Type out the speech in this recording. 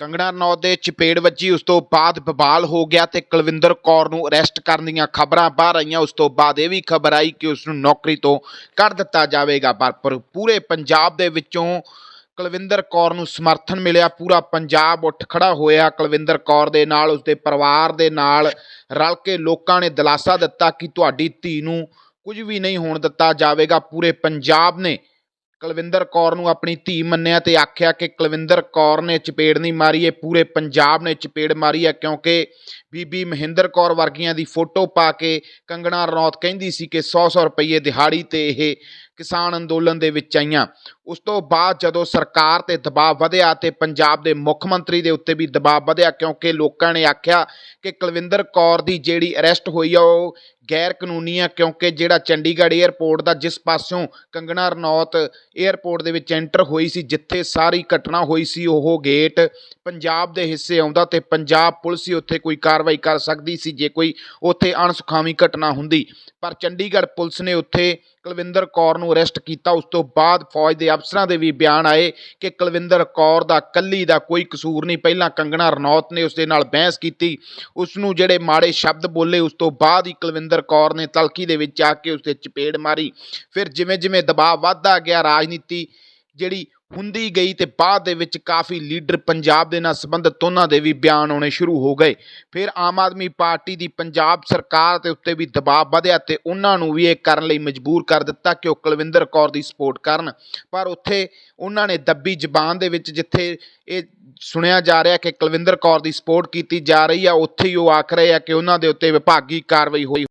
ਕੰਗਣਾ ਰਣੌਤ ਦੇ ਚਪੇੜ ਵੱਜੀ, ਉਸ ਤੋਂ ਬਾਅਦ ਬਬਾਲ ਹੋ ਗਿਆ ਤੇ ਕੁਲਵਿੰਦਰ ਕੌਰ ਨੂੰ ਅਰੈਸਟ ਕਰਨ ਦੀਆਂ ਖਬਰਾਂ ਬਾਹਰ ਆਈਆਂ। ਉਸ ਤੋਂ ਬਾਅਦ ਇਹ ਵੀ ਖਬਰ ਆਈ ਕਿ ਉਸ ਨੂੰ ਨੌਕਰੀ ਤੋਂ ਕੱਢ ਦਿੱਤਾ ਜਾਵੇਗਾ। ਪਰ ਪਰ, ਪੂਰੇ ਪੰਜਾਬ ਦੇ ਵਿੱਚੋਂ ਕੁਲਵਿੰਦਰ ਕੌਰ ਨੂੰ ਸਮਰਥਨ ਮਿਲਿਆ। ਪੂਰਾ ਪੰਜਾਬ ਉੱਠ ਖੜਾ ਹੋਇਆ। ਕੁਲਵਿੰਦਰ ਕੌਰ ਦੇ ਨਾਲ, ਉਸਦੇ ਪਰਿਵਾਰ ਦੇ ਨਾਲ ਰਲ ਕੇ ਲੋਕਾਂ ਨੇ ਦਿਲਾਸਾ ਦਿੱਤਾ ਕਿ ਤੁਹਾਡੀ ਧੀ ਨੂੰ ਕੁਝ ਵੀ ਨਹੀਂ ਹੋਣ ਦਿੱਤਾ ਜਾਵੇਗਾ। ਪੂਰੇ ਪੰਜਾਬ ਨੇ ਕੁਲਵਿੰਦਰ ਕੌਰ ਨੂੰ ਆਪਣੀ ਧੀ ਮੰਨਿਆ ਤੇ ਆਖਿਆ ਕਿ ਕੁਲਵਿੰਦਰ ਕੌਰ ਨੇ ਚਪੇੜ ਨਹੀਂ ਮਾਰੀ, ਇਹ ਪੂਰੇ ਪੰਜਾਬ ਨੇ ਚਪੇੜ ਮਾਰੀ ਹੈ ਕਿਉਂਕਿ ਬੀਬੀ ਮਹਿੰਦਰ ਕੌਰ ਵਰਗੀਆਂ ਦੀ ਫੋਟੋ ਪਾ ਕੇ ਕੰਗਣਾ ਰਣੌਤ ਕਹਿੰਦੀ ਸੀ ਕਿ 100-100 ਰੁਪਏ ਦਿਹਾੜੀ ਤੇ ਇਹ ਕਿਸਾਨ ਅੰਦੋਲਨ ਦੇ ਵਿੱਚ ਆਈਆਂ। ਉਸ ਤੋਂ ਬਾਅਦ ਜਦੋਂ ਸਰਕਾਰ ਤੇ ਦਬਾਅ ਵਧਿਆ ਤੇ ਪੰਜਾਬ ਦੇ ਮੁੱਖ ਮੰਤਰੀ ਦੇ ਉੱਤੇ ਵੀ ਦਬਾਅ ਵਧਿਆ ਕਿਉਂਕਿ ਲੋਕਾਂ ਨੇ ਆਖਿਆ ਕਿ ਕੁਲਵਿੰਦਰ ਕੌਰ ਦੀ ਜਿਹੜੀ ਅਰੈਸਟ ਹੋਈ ਆ, ਉਹ ਗੈਰ ਕਾਨੂੰਨੀ ਆ ਕਿਉਂਕਿ ਜਿਹੜਾ ਚੰਡੀਗੜ੍ਹ 에ਅਰਪੋਰਟ ਦਾ ਜਿਸ ਪਾਸਿਓਂ ਕੰਗਣਾ ਰਣੌਤ 에ਅਰਪੋਰਟ ਦੇ ਵਿੱਚ ਐਂਟਰ ਹੋਈ ਸੀ, ਜਿੱਥੇ ਸਾਰੀ ਘਟਨਾ ਹੋਈ ਸੀ, ਉਹ ਗੇਟ ਪੰਜਾਬ ਦੇ ਹਿੱਸੇ ਆਉਂਦਾ ਤੇ ਪੰਜਾਬ ਪੁਲਿਸ ਹੀ ਉੱਥੇ ਕੋਈ ਕਾਰ ਕਾਰਵਾਈ ਕਰ ਸਕਦੀ ਸੀ ਜੇ ਕੋਈ ਉੱਥੇ ਅਣਸੁਖਾਵੀ ਘਟਨਾ ਹੁੰਦੀ। ਪਰ ਚੰਡੀਗੜ੍ਹ ਪੁਲਿਸ ਨੇ ਉੱਥੇ ਕੁਲਵਿੰਦਰ ਕੌਰ ਨੂੰ ਅਰੈਸਟ ਕੀਤਾ। ਉਸ ਤੋਂ ਬਾਅਦ ਫੌਜ ਦੇ ਅਫਸਰਾਂ ਦੇ ਵੀ ਬਿਆਨ ਆਏ ਕਿ ਕੁਲਵਿੰਦਰ ਕੌਰ ਦਾ, ਕੱਲੀ ਦਾ ਕੋਈ ਕਸੂਰ ਨਹੀਂ। ਪਹਿਲਾਂ ਕੰਗਣਾ ਰਣੌਤ ਨੇ ਉਸ ਦੇ ਨਾਲ ਬਹਿਸ ਕੀਤੀ। ਉਸ ਨੂੰ ਜਿਹੜੇ ਮਾੜੇ ਸ਼ਬਦ ਬੋਲੇ, ਉਸ ਤੋਂ ਬਾਅਦ ਹੀ ਕੁਲਵਿੰਦਰ ਕੌਰ ਨੇ ਤਲਖੀ ਦੇ ਵਿੱਚ ਆ ਕੇ ਉਸ ਤੇ ਚਪੇੜ ਮਾਰੀ। ਫਿਰ ਜਿਵੇਂ ਜਿਵੇਂ ਦਬਾਅ ਵੱਧਦਾ ਗਿਆ, ਰਾਜਨੀਤੀ ਜਿਹੜੀ ਹੁੰਦੀ ਗਈ ਤੇ ਬਾਅਦ ਦੇ ਵਿੱਚ ਕਾਫੀ ਲੀਡਰ ਪੰਜਾਬ ਦੇ ਨਾਲ ਸੰਬੰਧਿਤ ਉਹਨਾਂ ਦੇ ਵੀ ਬਿਆਨ ਆਉਣੇ ਸ਼ੁਰੂ ਹੋ ਗਏ। ਫਿਰ ਆਮ ਆਦਮੀ ਪਾਰਟੀ ਦੀ ਪੰਜਾਬ ਸਰਕਾਰ ਦੇ ਉੱਤੇ ਵੀ ਦਬਾਅ ਵਧਿਆ ਤੇ ਉਹਨਾਂ ਨੂੰ ਵੀ ਇਹ ਕਰਨ ਲਈ ਮਜਬੂਰ ਕਰ ਦਿੱਤਾ ਕਿ ਉਹ ਕੁਲਵਿੰਦਰ ਕੌਰ ਦੀ ਸਪੋਰਟ ਕਰਨ। ਪਰ ਉੱਥੇ ਉਹਨਾਂ ਨੇ ਦੱਬੀ ਜ਼ਬਾਨ ਦੇ ਵਿੱਚ ਜਿੱਥੇ ਇਹ ਸੁਣਿਆ ਜਾ ਰਿਹਾ ਕਿ ਕੁਲਵਿੰਦਰ ਕੌਰ ਦੀ ਸਪੋਰਟ ਕੀਤੀ ਜਾ ਰਹੀ ਆ, ਉੱਥੇ ਹੀ ਉਹ ਆਖ ਰਹੇ ਆ ਕਿ ਉਹਨਾਂ ਦੇ ਉੱਤੇ ਵਿਭਾਗੀ ਕਾਰਵਾਈ ਹੋਈ